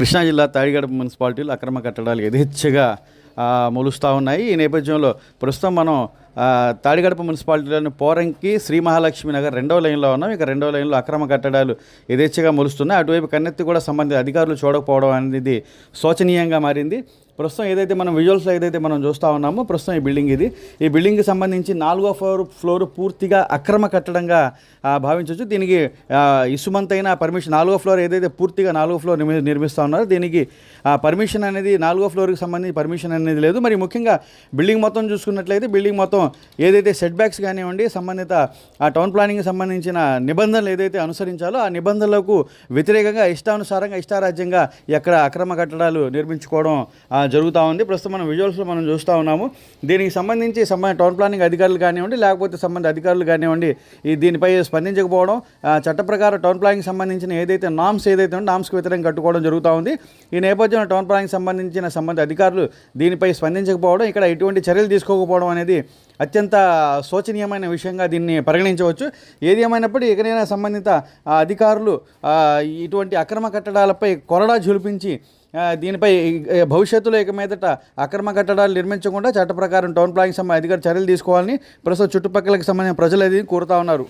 కృష్ణా జిల్లా తాడిగడ మున్సిపాలిటీలో అక్రమ కట్టడాలు యథేచ్ఛగా మొలుస్తూ ఉన్నాయి. ఈ నేపథ్యంలో ప్రస్తుతం మనం తాడిగడప మున్సిపాలిటీలోని పోరంకి శ్రీ మహాలక్ష్మి నగర్ రెండవ లైన్లో ఉన్నాం. ఇక రెండవ లైన్లో అక్రమ కట్టడాలు యథేచ్ఛగా మొలుస్తున్నాయి. అటువైపు కన్నెత్తి కూడా సంబంధిత అధికారులు చూడకపోవడం అనేది శోచనీయంగా మారింది. ప్రస్తుతం ఏదైతే మనం విజువల్స్లో ఏదైతే మనం చూస్తూ ఉన్నామో ప్రస్తుతం ఈ బిల్డింగ్ ఇది. ఈ బిల్డింగ్కి సంబంధించి నాలుగో ఫ్లోర్ ఫ్లోర్ పూర్తిగా అక్రమ కట్టడంగా భావించవచ్చు. దీనికి ఇసుమంతైన పర్మిషన్ నాలుగో ఫ్లోర్ ఏదైతే పూర్తిగా నాలుగో ఫ్లోర్ నిర్మి నిర్మిస్తూ ఉన్నారో దీనికి ఆ, పర్మిషన్ అనేది నాలుగో ఫ్లోర్కి సంబంధించి పర్మిషన్ అనేది లేదు. మరి ముఖ్యంగా బిల్డింగ్ మొత్తం చూసుకున్నట్లయితే బిల్డింగ్ మొత్తం ఏదైతే సెట్ బ్యాక్స్ కానివ్వండి సంబంధిత ఆ టౌన్ ప్లానింగ్కి సంబంధించిన నిబంధనలు ఏదైతే అనుసరించాలో ఆ నిబంధనలకు వ్యతిరేకంగా ఇష్టానుసారంగా ఇష్టారాజ్యంగా ఎక్కడ అక్రమ కట్టడాలు నిర్మించుకోవడం జరుగుతూ ఉంది. ప్రస్తుతం మనం విజువల్స్లో మనం చూస్తూ ఉన్నాము. దీనికి సంబంధించి సంబంధ టౌన్ ప్లానింగ్ అధికారులు కానివ్వండి లేకపోతే సంబంధ అధికారులు కానివ్వండి ఈ దీనిపై స్పందించకపోవడం చట్ట ప్రకారం టౌన్ ప్లానింగ్ సంబంధించిన ఏదైతే నామ్స్ ఏదైతే ఉందో నామ్స్కి వ్యతిరేకంగా కట్టుకోవడం జరుగుతూ ఉంది. ఈ నేపథ్యంలో టౌన్ ప్లానింగ్ సంబంధించిన సంబంధ అధికారులు దీనిపై స్పందించకపోవడం ఇక్కడ ఎటువంటి చర్యలు తీసుకోకపోవడం అనేది అత్యంత శోచనీయమైన విషయంగా దీన్ని పరిగణించవచ్చు. ఏది ఏమైనప్పటికీ ఎక్కడైనా సంబంధిత అధికారులు ఇటువంటి అక్రమ కట్టడాలపై కొరడా జులిపించి దీనిపై భవిష్యత్తులో ఇక మీదట అక్రమ కట్టడాలు నిర్మించకుండా చట్ట ప్రకారం టౌన్ ప్లానింగ్ సంబంధించిన అధికారులు చర్యలు తీసుకోవాలని ప్రస్తుతం చుట్టుపక్కలకు సంబంధించిన ప్రజలు అది కోరుతా ఉన్నారు.